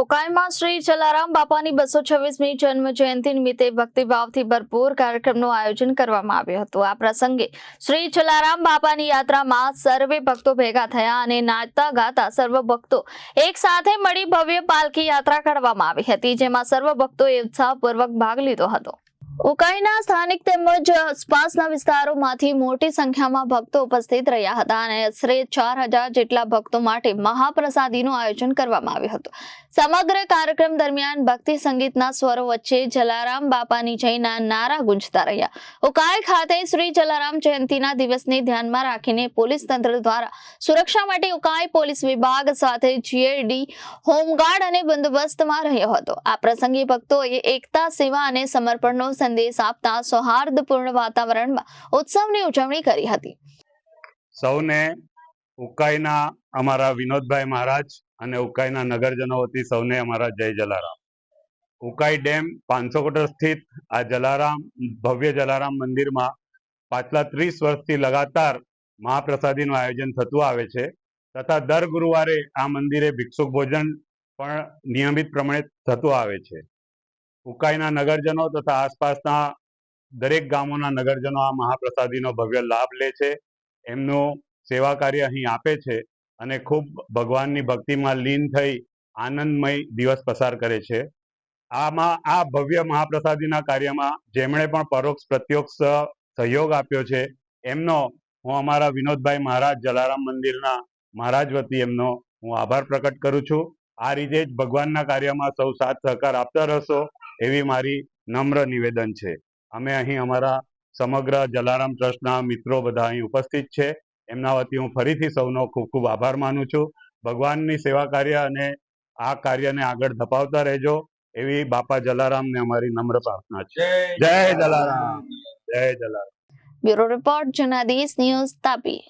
ઉકાઈમાં શ્રી જલારામ બાપાની બસો છવ્વીસમી જન્મ જયંતિ નિમિત્તે ભક્તિભાવથી ભરપૂર કાર્યક્રમનું આયોજન કરવામાં આવ્યું હતું. આ પ્રસંગે શ્રી જલારામ બાપાની યાત્રામાં સર્વે ભક્તો ભેગા થયા અને નાચતા ગાતા સર્વ ભક્તો એક સાથે મળી ભવ્ય પાલખી યાત્રા કાઢવામાં આવી હતી, જેમાં સર્વ ભક્તોએ ઉત્સાહપૂર્વક ભાગ લીધો હતો. ઉકાઈના સ્થાનિક તેમજ આસપાસના વિસ્તારોમાંથી મોટી સંખ્યામાં ભક્તો ઉપસ્થિત રહ્યા હતા અને આશરે ચાર હજાર જેટલા ભક્તો માટે મહાપ્રસાદીનું આયોજન કરવામાં આવ્યું હતું. સમગ્ર કાર્યક્રમ દરમિયાન ભક્તિ સંગીતના સ્વરો વચ્ચે જલારામ બાપાની જયના નારા ગુંજતા રહ્યા. ઉકાઈ ખાતે શ્રી જલારામ જયંતિના દિવસને ધ્યાનમાં રાખીને પોલીસ તંત્ર દ્વારા સુરક્ષા માટે ઉકાઈ પોલીસ વિભાગ સાથે જીએડી હોમગાર્ડ અને બંદોબસ્તમાં રહ્યો હતો. આ પ્રસંગે ભક્તોએ એકતા, સેવા અને સમર્પણનો સંદેશ આપતા સૌહાર્દપૂર્ણ વાતાવરણમાં ઉત્સવની ઉજવણી કરી હતી. સૌને ઉકાઈના અમારા વિનોદભાઈ મહારાજ અને ઉકાઈના નગરજનો વતી સૌને અમારા જય જલારામ. ઉકાઈ ડેમ પાંચસો કોટર સ્થિત આ જલારામ, ભવ્ય જલારામ મંદિરમાં પાછલા ત્રીસ વર્ષથી લગાતાર મહાપ્રસાદીનું આયોજન થતું આવે છે. તથા દર ગુરુવારે આ મંદિરે ભિક્ષુક ભોજન પણ નિયમિત પ્રમાણે થતું આવે છે. ઉકાઈના નગરજનો તથા આસપાસના દરેક ગામોના નગરજનો આ મહાપ્રસાદીનો ભવ્ય લાભ લે છે. એમનું સેવા કાર્ય અહીં આપે છે અને ખૂબ ભગવાનની ભક્તિમાં લીન થઈ આનંદમય દિવસ પસાર કરે છે. આમાં આ ભવ્ય મહાપ્રસાદીના કાર્યમાં જેમણે પણ પરોક્ષ પ્રત્યક્ષ સહયોગ આપ્યો છે, એમનો હું અમારા વિનોદભાઈ મહારાજ જલારામ મંદિરના મહારાજ વતી એમનો હું આભાર પ્રકટ કરું છું. આ રીતે જ ભગવાનના કાર્યમાં સૌ સાથ સહકાર આપતા રહેશો. એવી મારી નમ્ર નિવેદન છે. અમે અહીં અમારા સમગ્ર જલારામ ટ્રસ્ટના મિત્રો બધા અહીં ઉપસ્થિત છે. એમના વતી હું ફરીથી સૌનો ખૂબ ખૂબ આભાર માનું છું. ભગવાનની સેવા કાર્ય અને આ કાર્યને આગળ ધપાવતા રહેજો. એવી બાપા જલારામને અમારી નમ્ર પ્રાર્થના છે. જય જલારામ. જય Jalaram. Bureau report Janadesh news Tapi.